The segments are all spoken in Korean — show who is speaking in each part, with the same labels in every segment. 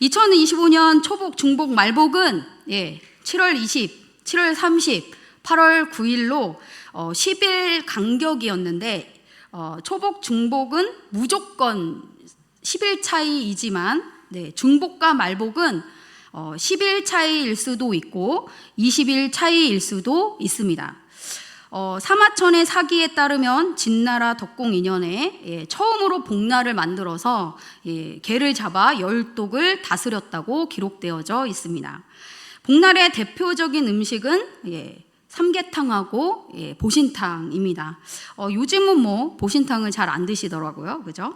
Speaker 1: 2025년 초복, 중복, 말복은 예, 7월 20, 7월 30, 8월 9일로 어, 10일 간격이었는데 어, 초복, 중복은 무조건 10일 차이이지만 네, 중복과 말복은 어, 10일 차이일 수도 있고 20일 차이일 수도 있습니다. 어, 사마천의 사기에 따르면 진나라 덕공 2년에 예, 처음으로 복날을 만들어서 예, 개를 잡아 열독을 다스렸다고 기록되어져 있습니다. 복날의 대표적인 음식은 예, 삼계탕하고 예, 보신탕입니다. 어, 요즘은 뭐 보신탕을 잘 안 드시더라고요, 그죠?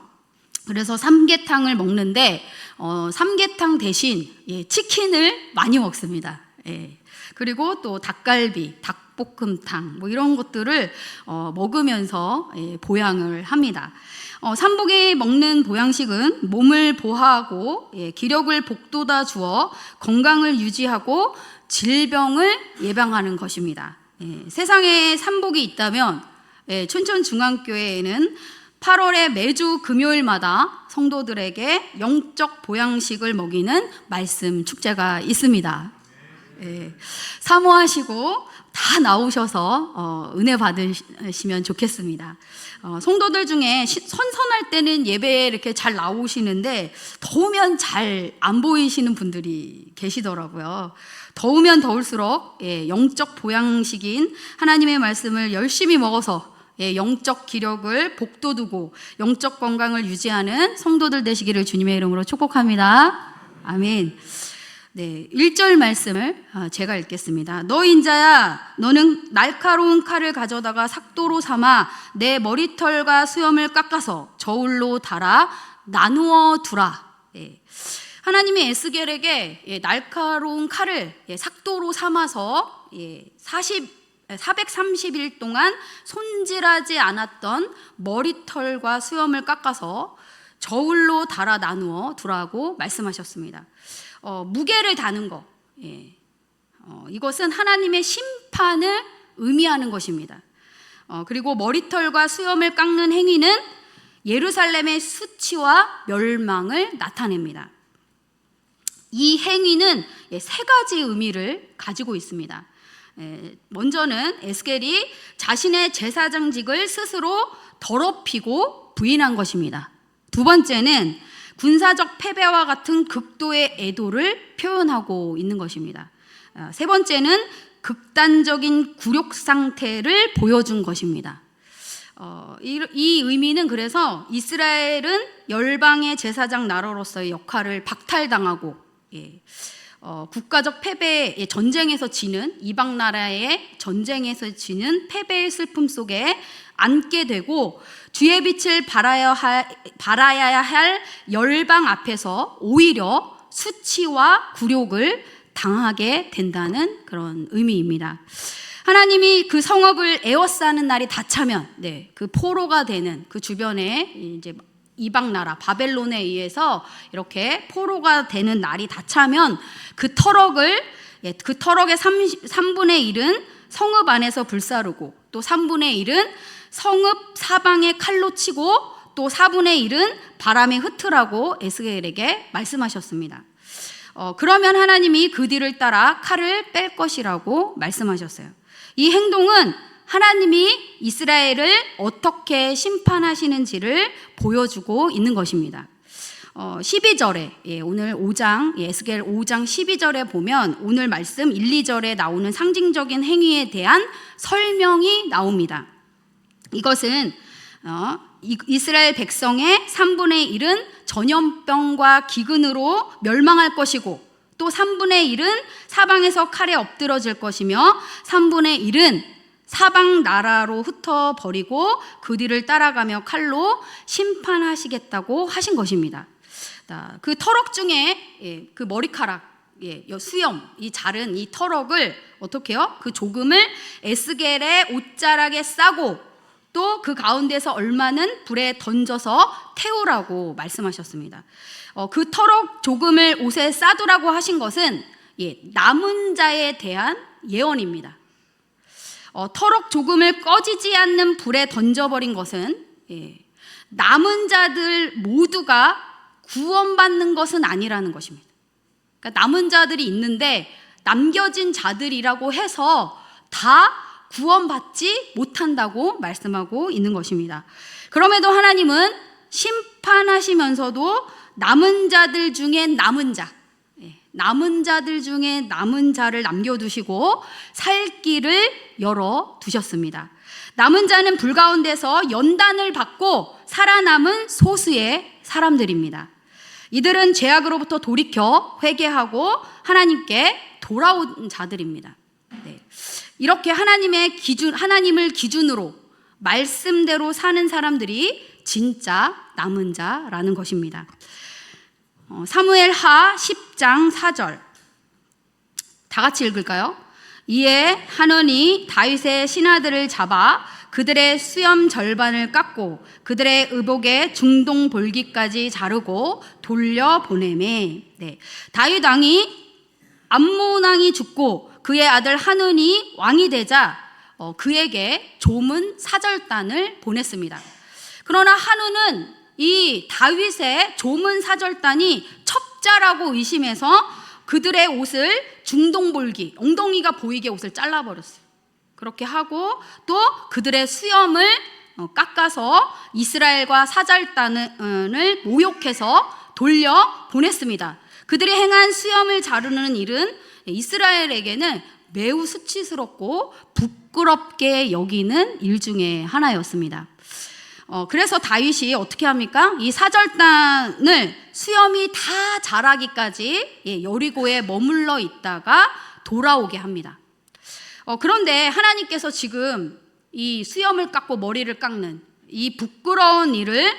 Speaker 1: 그래서 삼계탕을 먹는데 어, 삼계탕 대신 예, 치킨을 많이 먹습니다. 예. 그리고 또 닭갈비, 닭볶음탕 뭐 이런 것들을 어, 먹으면서 예, 보양을 합니다. 어, 삼복에 먹는 보양식은 몸을 보하고 예, 기력을 복돋아 주어 건강을 유지하고 질병을 예방하는 것입니다. 예, 세상에 삼복이 있다면 예, 춘천중앙교회에는 8월에 매주 금요일마다 성도들에게 영적 보양식을 먹이는 말씀 축제가 있습니다. 예, 사모하시고 다 나오셔서 어, 은혜 받으시면 좋겠습니다. 어, 성도들 중에 시- 선선할 때는 예배에 이렇게 잘 나오시는데 더우면 잘 안 보이시는 분들이 계시더라고요. 더우면 더울수록 예, 영적 보양식인 하나님의 말씀을 열심히 먹어서 예, 영적 기력을 복돋우고 영적 건강을 유지하는 성도들 되시기를 주님의 이름으로 축복합니다. 아멘. 네, 1절 말씀을 아, 제가 읽겠습니다. 너 인자야, 너는 날카로운 칼을 가져다가 삭도로 삼아 내 머리털과 수염을 깎아서 저울로 달아 나누어 두라. 예. 하나님이 에스겔에게 예, 날카로운 칼을 예, 삭도로 삼아서 예, 40 430일 동안 손질하지 않았던 머리털과 수염을 깎아서 저울로 달아 나누어 두라고 말씀하셨습니다. 어, 무게를 다는 거, 예. 어, 이것은 하나님의 심판을 의미하는 것입니다. 어, 그리고 머리털과 수염을 깎는 행위는 예루살렘의 수치와 멸망을 나타냅니다. 이 행위는 예, 세 가지 의미를 가지고 있습니다. 예, 먼저는 에스겔이 자신의 제사장직을 스스로 더럽히고 부인한 것입니다. 두 번째는 군사적 패배와 같은 극도의 애도를 표현하고 있는 것입니다. 아, 세 번째는 극단적인 굴욕 상태를 보여준 것입니다. 어, 이, 이 의미는 그래서 이스라엘은 열방의 제사장 나라로서의 역할을 박탈당하고 예, 어, 국가적 패배, 예, 전쟁에서 지는 이방 나라의 전쟁에서 지는 패배의 슬픔 속에 앉게 되고 주의 빛을 발하여야 할 열방 앞에서 오히려 수치와 굴욕을 당하게 된다는 그런 의미입니다. 하나님이 그 성읍을 에워싸는 날이 다 차면, 네, 그 포로가 되는 그 주변에 이제 이방 나라 바벨론에 의해서 이렇게 포로가 되는 날이 다 차면 그 터럭을 예, 그 터럭의 30, 3분의 1은 성읍 안에서 불사르고 또 3분의 1은 성읍 사방에 칼로 치고 또 4분의 1은 바람에 흩으라고 에스겔에게 말씀하셨습니다. 어, 그러면 하나님이 그 뒤를 따라 칼을 뺄 것이라고 말씀하셨어요. 이 행동은 하나님이 이스라엘을 어떻게 심판하시는지를 보여주고 있는 것입니다. 어, 12절에 예, 오늘 5장 예, 에스겔 5장 12절에 보면 오늘 말씀 1, 2절에 나오는 상징적인 행위에 대한 설명이 나옵니다. 이것은 어, 이- 이스라엘 백성의 3분의 1은 전염병과 기근으로 멸망할 것이고 또 3분의 1은 사방에서 칼에 엎드러질 것이며 3분의 1은 사방 나라로 흩어 버리고 그 뒤를 따라가며 칼로 심판하시겠다고 하신 것입니다. 자, 그 터럭 중에 예, 그 머리카락 예, 요 수염, 이 자른 이 터럭을 어떻게요? 그 조금을 에스겔의 옷자락에 싸고 또 그 가운데서 얼마는 불에 던져서 태우라고 말씀하셨습니다. 어, 그 터럭 조금을 옷에 싸두라고 하신 것은 예, 남은 자에 대한 예언입니다. 어, 터럭 조금을 꺼지지 않는 불에 던져버린 것은 예, 남은 자들 모두가 구원받는 것은 아니라는 것입니다. 그러니까 남은 자들이 있는데 남겨진 자들이라고 해서 다 구원받지 못한다고 말씀하고 있는 것입니다. 그럼에도 하나님은 심판하시면서도 남은 자들 중에 남은 자, 예, 남은 자들 중에 남은 자를 남겨두시고 살 길을 열어 두셨습니다. 남은 자는 불 가운데서 연단을 받고 살아남은 소수의 사람들입니다. 이들은 죄악으로부터 돌이켜 회개하고 하나님께 돌아온 자들입니다. 네. 이렇게 하나님의 기준, 하나님을 기준으로 말씀대로 사는 사람들이 진짜 남은 자라는 것입니다. 어, 사무엘 하 10장 4절. 다 같이 읽을까요? 이에 하논이 다윗의 신하들을 잡아 그들의 수염 절반을 깎고 그들의 의복의 중동 볼기까지 자르고 돌려 보내매. 네. 다윗 왕이 암몬 왕이 죽고 그의 아들 하논이 왕이 되자 어, 그에게 조문 사절단을 보냈습니다. 그러나 한우는 이 다윗의 조문 사절단이 첩자라고 의심해서 그들의 옷을 중동볼기, 엉덩이가 보이게 옷을 잘라버렸어요. 그렇게 하고 또 그들의 수염을 어, 깎아서 이스라엘과 사절단을 모욕해서 돌려 보냈습니다. 그들이 행한 수염을 자르는 일은 이스라엘에게는 매우 수치스럽고 부끄럽게 여기는 일 중에 하나였습니다. 어, 그래서 다윗이 어떻게 합니까? 이 사절단을 수염이 다 자라기까지 예, 여리고에 머물러 있다가 돌아오게 합니다. 어, 그런데 하나님께서 지금 이 수염을 깎고 머리를 깎는 이 부끄러운 일을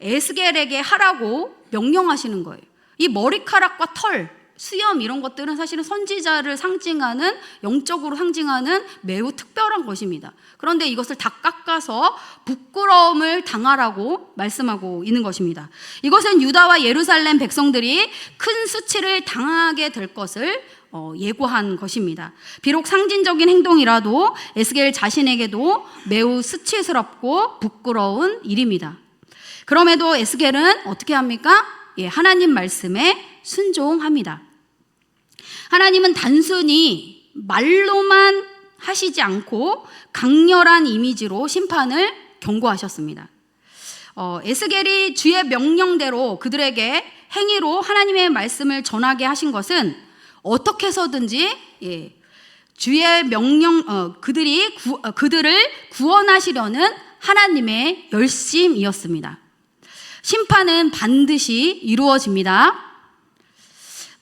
Speaker 1: 에스겔에게 하라고 명령하시는 거예요. 이 머리카락과 털, 수염 이런 것들은 사실은 선지자를 상징하는 영적으로 상징하는 매우 특별한 것입니다. 그런데 이것을 다 깎아서 부끄러움을 당하라고 말씀하고 있는 것입니다. 이것은 유다와 예루살렘 백성들이 큰 수치를 당하게 될 것을 어, 예고한 것입니다. 비록 상징적인 행동이라도 에스겔 자신에게도 매우 수치스럽고 부끄러운 일입니다. 그럼에도 에스겔은 어떻게 합니까? 예, 하나님 말씀에 순종합니다. 하나님은 단순히 말로만 하시지 않고 강렬한 이미지로 심판을 경고하셨습니다. 어, 에스겔이 주의 명령대로 그들에게 행위로 하나님의 말씀을 전하게 하신 것은 어떻게 해서든지 예, 주의 명령 어, 그들이 구, 어, 그들을 구원하시려는 하나님의 열심이었습니다. 심판은 반드시 이루어집니다.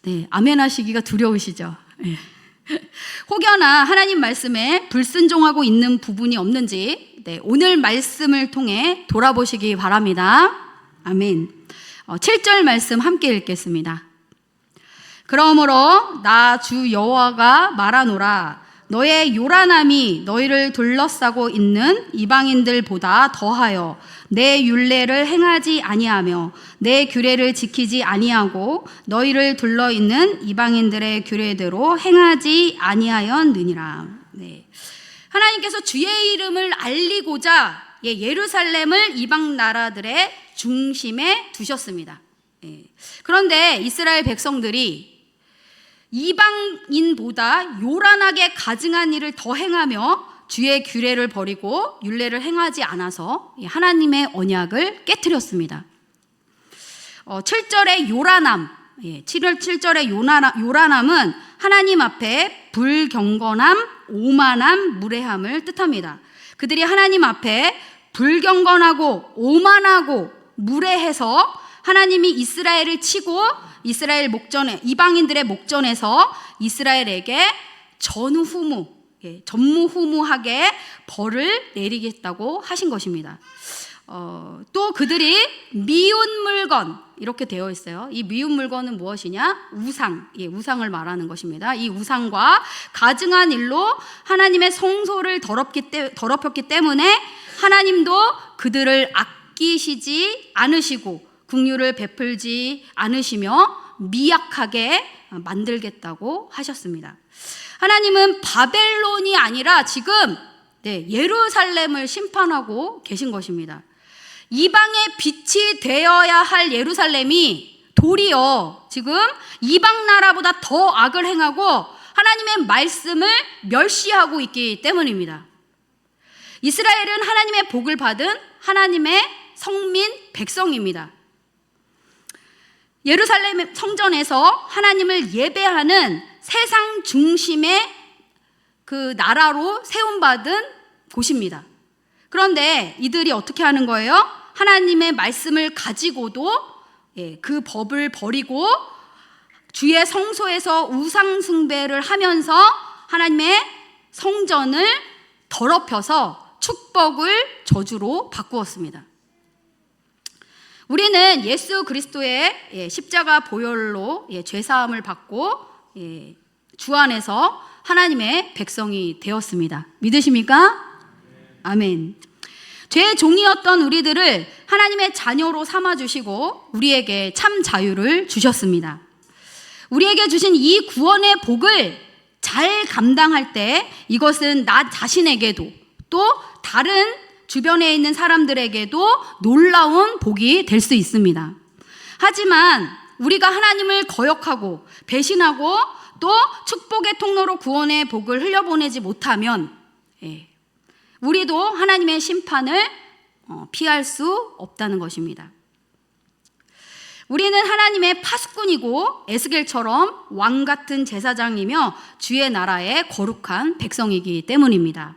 Speaker 1: 네, 아멘 하시기가 두려우시죠? 네. 혹여나 하나님 말씀에 불순종하고 있는 부분이 없는지 네, 오늘 말씀을 통해 돌아보시기 바랍니다. 아멘. 어, 7절 말씀 함께 읽겠습니다. 그러므로 나 주 여호와가 말하노라 너의 요란함이 너희를 둘러싸고 있는 이방인들보다 더하여 내 율례를 행하지 아니하며 내 규례를 지키지 아니하고 너희를 둘러 있는 이방인들의 규례대로 행하지 아니하였느니라. 네. 하나님께서 주의 이름을 알리고자 예, 예루살렘을 이방 나라들의 중심에 두셨습니다. 예. 그런데 이스라엘 백성들이 이방인보다 요란하게 가증한 일을 더 행하며 주의 규례를 버리고 율례를 행하지 않아서 하나님의 언약을 깨뜨렸습니다. 어, 7절의 요란함, 예, 7월 7절의 요란함, 요란함은 하나님 앞에 불경건함, 오만함, 무례함을 뜻합니다. 그들이 하나님 앞에 불경건하고 오만하고 무례해서 하나님이 이스라엘을 치고 이스라엘 목전에 이방인들의 목전에서 이스라엘에게 전후무 예, 전무후무하게 벌을 내리겠다고 하신 것입니다. 어, 또 그들이 미운 물건 이렇게 되어 있어요. 이 미운 물건은 무엇이냐? 우상, 예, 우상을 말하는 것입니다. 이 우상과 가증한 일로 하나님의 성소를 더럽기 때, 더럽혔기 때문에 하나님도 그들을 아끼시지 않으시고 국류를 베풀지 않으시며 미약하게 만들겠다고 하셨습니다. 하나님은 바벨론이 아니라 지금 네, 예루살렘을 심판하고 계신 것입니다. 이방의 빛이 되어야 할 예루살렘이 도리어 지금 이방 나라보다 더 악을 행하고 하나님의 말씀을 멸시하고 있기 때문입니다. 이스라엘은 하나님의 복을 받은 하나님의 성민 백성입니다. 예루살렘 성전에서 하나님을 예배하는 세상 중심의 그 나라로 세움받은 곳입니다. 그런데 이들이 어떻게 하는 거예요? 하나님의 말씀을 가지고도 예, 그 법을 버리고 주의 성소에서 우상숭배를 하면서 하나님의 성전을 더럽혀서 축복을 저주로 바꾸었습니다. 우리는 예수 그리스도의 예, 십자가 보혈로 예, 죄사함을 받고 예, 주 안에서 하나님의 백성이 되었습니다. 믿으십니까? 아멘. 죄의 종이었던 우리들을 하나님의 자녀로 삼아 주시고 우리에게 참 자유를 주셨습니다. 우리에게 주신 이 구원의 복을 잘 감당할 때 이것은 나 자신에게도 또 다른 주변에 있는 사람들에게도 놀라운 복이 될 수 있습니다. 하지만 우리가 하나님을 거역하고 배신하고 또 축복의 통로로 구원의 복을 흘려보내지 못하면 예, 우리도 하나님의 심판을 어, 피할 수 없다는 것입니다. 우리는 하나님의 파수꾼이고 에스겔처럼 왕 같은 제사장이며 주의 나라의 거룩한 백성이기 때문입니다.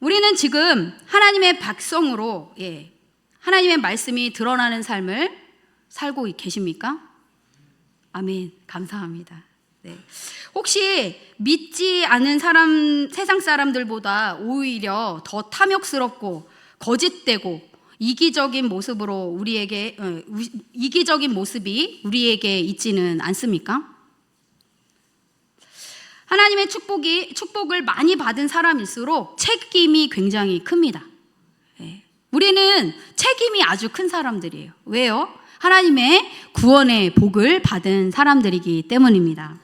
Speaker 1: 우리는 지금 하나님의 백성으로 예, 하나님의 말씀이 드러나는 삶을 살고 계십니까? 아멘. 감사합니다. 네. 혹시 믿지 않은 사람, 세상 사람들보다 오히려 더 탐욕스럽고 거짓되고 이기적인 모습으로 우리에게 어, 이기적인 모습이 우리에게 있지는 않습니까? 하나님의 축복이 축복을 많이 받은 사람일수록 책임이 굉장히 큽니다. 예. 우리는 책임이 아주 큰 사람들이에요. 왜요? 하나님의 구원의 복을 받은 사람들이기 때문입니다.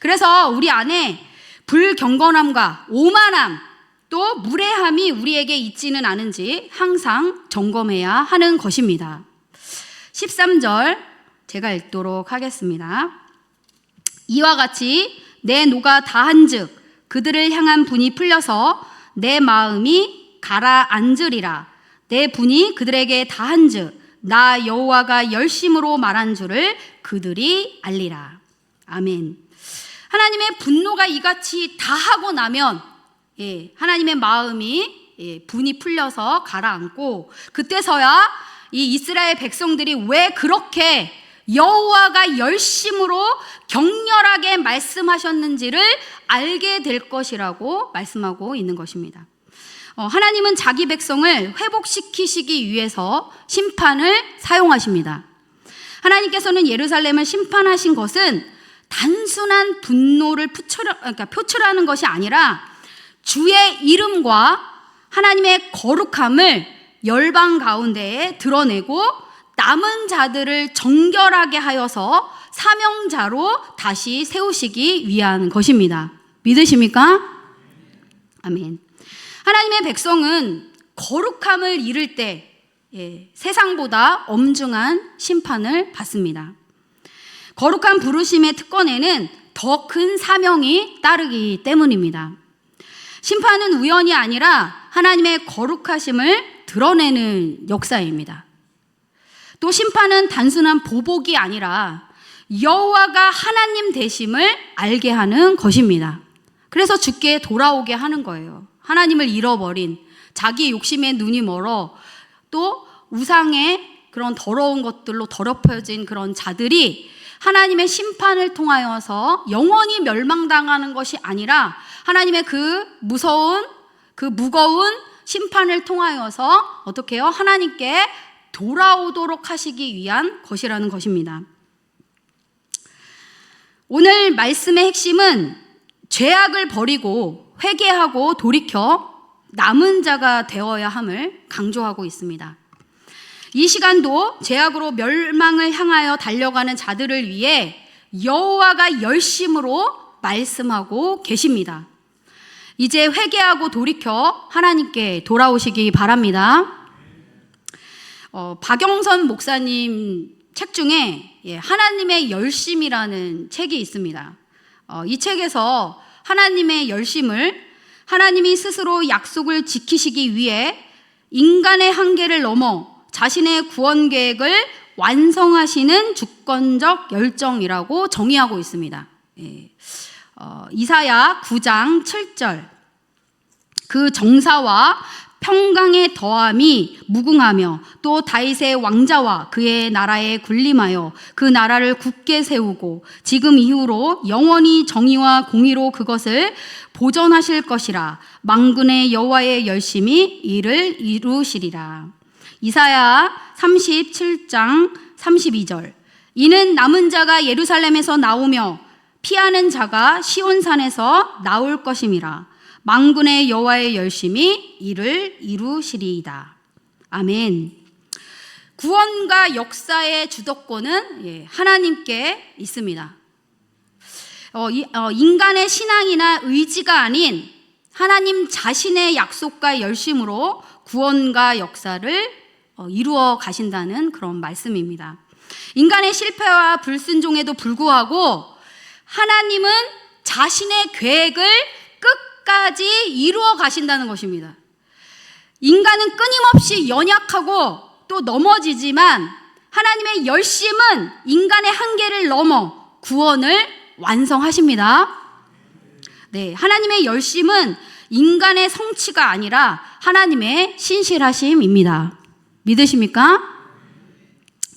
Speaker 1: 그래서 우리 안에 불경건함과 오만함 또 무례함이 우리에게 있지는 않은지 항상 점검해야 하는 것입니다. 13절 제가 읽도록 하겠습니다. 이와 같이 내 노가 다한즉 그들을 향한 분이 풀려서 내 마음이 가라앉으리라 내 분이 그들에게 다한즉 나 여호와가 열심으로 말한 줄을 그들이 알리라 아멘. 하나님의 분노가 이같이 다 하고 나면 예, 하나님의 마음이 예, 분이 풀려서 가라앉고 그때서야 이 이스라엘 백성들이 왜 그렇게 여호와가 열심으로 격렬하게 말씀하셨는지를 알게 될 것이라고 말씀하고 있는 것입니다. 어, 하나님은 자기 백성을 회복시키시기 위해서 심판을 사용하십니다. 하나님께서는 예루살렘을 심판하신 것은 단순한 분노를 그러니까 표출하는 것이 아니라 주의 이름과 하나님의 거룩함을 열방 가운데에 드러내고 남은 자들을 정결하게 하여서 사명자로 다시 세우시기 위한 것입니다. 믿으십니까? 아멘. 하나님의 백성은 거룩함을 잃을 때 예, 세상보다 엄중한 심판을 받습니다. 거룩한 부르심의 특권에는 더 큰 사명이 따르기 때문입니다. 심판은 우연이 아니라 하나님의 거룩하심을 드러내는 역사입니다. 또 심판은 단순한 보복이 아니라 여호와가 하나님 되심을 알게 하는 것입니다. 그래서 죽게 돌아오게 하는 거예요. 하나님을 잃어버린 자기 욕심에 눈이 멀어 또 우상의 그런 더러운 것들로 더럽혀진 그런 자들이 하나님의 심판을 통하여서 영원히 멸망당하는 것이 아니라 하나님의 그 무서운 그 무거운 심판을 통하여서 어떻게 해요? 하나님께 돌아오도록 하시기 위한 것이라는 것입니다. 오늘 말씀의 핵심은 죄악을 버리고 회개하고 돌이켜 남은 자가 되어야 함을 강조하고 있습니다. 이 시간도 죄악으로 멸망을 향하여 달려가는 자들을 위해 여호와가 열심으로 말씀하고 계십니다. 이제 회개하고 돌이켜 하나님께 돌아오시기 바랍니다. 어, 박영선 목사님 책 중에 예, 하나님의 열심이라는 책이 있습니다. 어, 이 책에서 하나님의 열심을 하나님이 스스로 약속을 지키시기 위해 인간의 한계를 넘어 자신의 구원 계획을 완성하시는 주권적 열정이라고 정의하고 있습니다. 예. 어, 이사야 9장 7절 그 정사와 평강의 더함이 무궁하며 또 다윗의 왕자와 그의 나라에 군림하여 그 나라를 굳게 세우고 지금 이후로 영원히 정의와 공의로 그것을 보존하실 것이라 망군의 여호와의 열심히 이를 이루시리라. 이사야 37장 32절 이는 남은 자가 예루살렘에서 나오며 피하는 자가 시온산에서 나올 것임이라. 망군의 여호와의 열심히 이를 이루시리이다. 아멘. 구원과 역사의 주도권은 예, 하나님께 있습니다. 어, 이, 어, 인간의 신앙이나 의지가 아닌 하나님 자신의 약속과 열심으로 구원과 역사를 어, 이루어 가신다는 그런 말씀입니다. 인간의 실패와 불순종에도 불구하고 하나님은 자신의 계획을 끝까지 이루어 가신다는 것입니다. 인간은 끊임없이 연약하고 또 넘어지지만 하나님의 열심은 인간의 한계를 넘어 구원을 완성하십니다. 네, 하나님의 열심은 인간의 성취가 아니라 하나님의 신실하심입니다. 믿으십니까?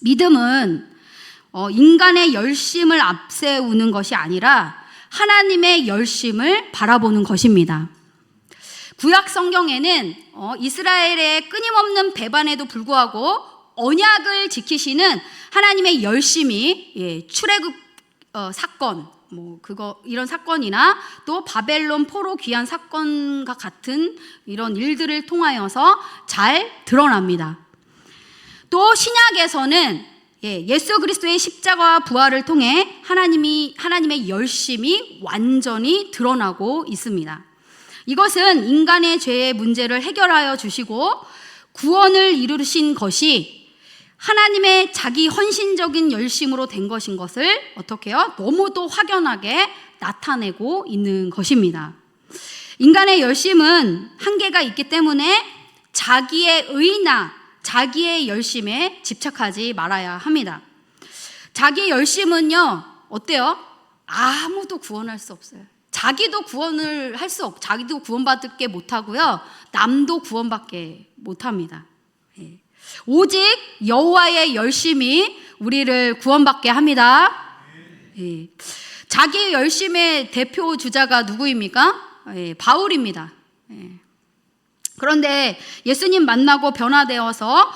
Speaker 1: 믿음은 어, 인간의 열심을 앞세우는 것이 아니라 하나님의 열심을 바라보는 것입니다. 구약 성경에는 어, 이스라엘의 끊임없는 배반에도 불구하고 언약을 지키시는 하나님의 열심이 예, 출애굽 어, 사건 뭐 그거 이런 사건이나 또 바벨론 포로 귀환 사건과 같은 이런 일들을 통하여서 잘 드러납니다. 또 신약에서는 예, 예수 그리스도의 십자가와 부활을 통해 하나님이 하나님의 열심이 완전히 드러나고 있습니다. 이것은 인간의 죄의 문제를 해결하여 주시고 구원을 이루신 것이 하나님의 자기 헌신적인 열심으로 된 것인 것을 어떻게 요? 너무도 확연하게 나타내고 있는 것입니다. 인간의 열심은 한계가 있기 때문에 자기의 의나 자기의 열심에 집착하지 말아야 합니다. 자기의 열심은요, 어때요? 아무도 구원할 수 없어요. 자기도 구원을 할 수 없, 자기도 구원받을 게 못하고요, 남도 구원받게 못합니다. 예. 오직 여호와의 열심이 우리를 구원받게 합니다. 예. 자기 열심의 대표 주자가 누구입니까? 예, 바울입니다. 예. 그런데 예수님 만나고 변화되어서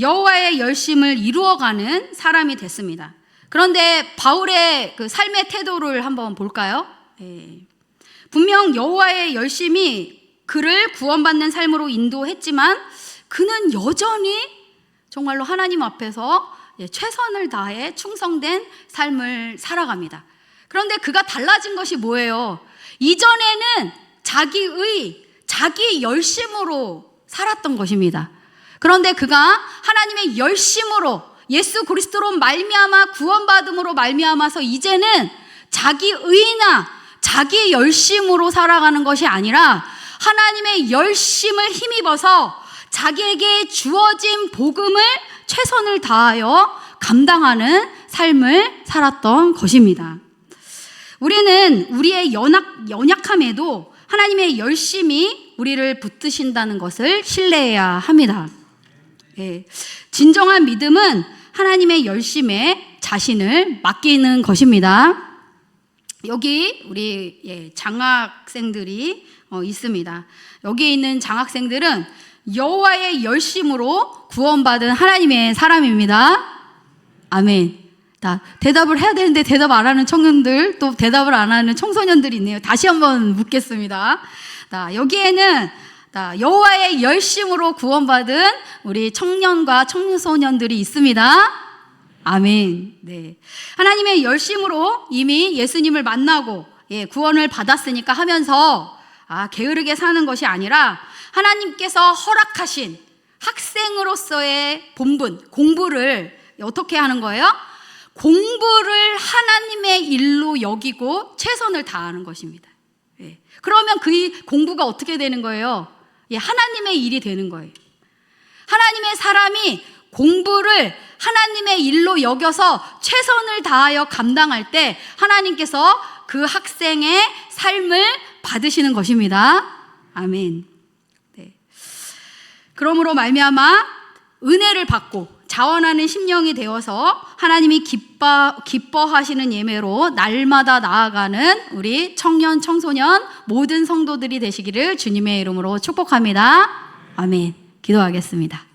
Speaker 1: 여호와의 열심을 이루어가는 사람이 됐습니다. 그런데 바울의 그 삶의 태도를 한번 볼까요? 예. 분명 여호와의 열심이 그를 구원받는 삶으로 인도했지만 그는 여전히 정말로 하나님 앞에서 예, 최선을 다해 충성된 삶을 살아갑니다. 그런데 그가 달라진 것이 뭐예요? 이전에는 자기의 자기 열심으로 살았던 것입니다. 그런데 그가 하나님의 열심으로 예수 그리스도로 말미암아 구원받음으로 말미암아서 이제는 자기 의나 자기 열심으로 살아가는 것이 아니라 하나님의 열심을 힘입어서 자기에게 주어진 복음을 최선을 다하여 감당하는 삶을 살았던 것입니다. 우리는 우리의 연약, 연약함에도 하나님의 열심이 우리를 붙드신다는 것을 신뢰해야 합니다. 예, 진정한 믿음은 하나님의 열심에 자신을 맡기는 것입니다. 여기 우리 예, 장학생들이 어, 있습니다. 여기 있는 장학생들은 여호와의 열심으로 구원받은 하나님의 사람입니다. 아멘. 다 대답을 해야 되는데 대답 안 하는 청년들 또 대답을 안 하는 청소년들이 있네요. 다시 한번 묻겠습니다. 자, 여기에는 여호와의 열심으로 구원받은 우리 청년과 청소년들이 있습니다. 아멘. 네. 하나님의 열심으로 이미 예수님을 만나고 예, 구원을 받았으니까 하면서 아, 게으르게 사는 것이 아니라 하나님께서 허락하신 학생으로서의 본분, 공부를 어떻게 하는 거예요? 공부를 하나님의 일로 여기고 최선을 다하는 것입니다. 예. 그러면 그 이- 공부가 어떻게 되는 거예요? 예, 하나님의 일이 되는 거예요. 하나님의 사람이 공부를 하나님의 일로 여겨서 최선을 다하여 감당할 때 하나님께서 그 학생의 삶을 받으시는 것입니다. 아멘. 네. 그러므로 말미암아 은혜를 받고 자원하는 심령이 되어서 하나님이 기뻐 기뻐하시는 예매로 날마다 나아가는 우리 청년 청소년 모든 성도들이 되시기를 주님의 이름으로 축복합니다. 아멘. 기도하겠습니다.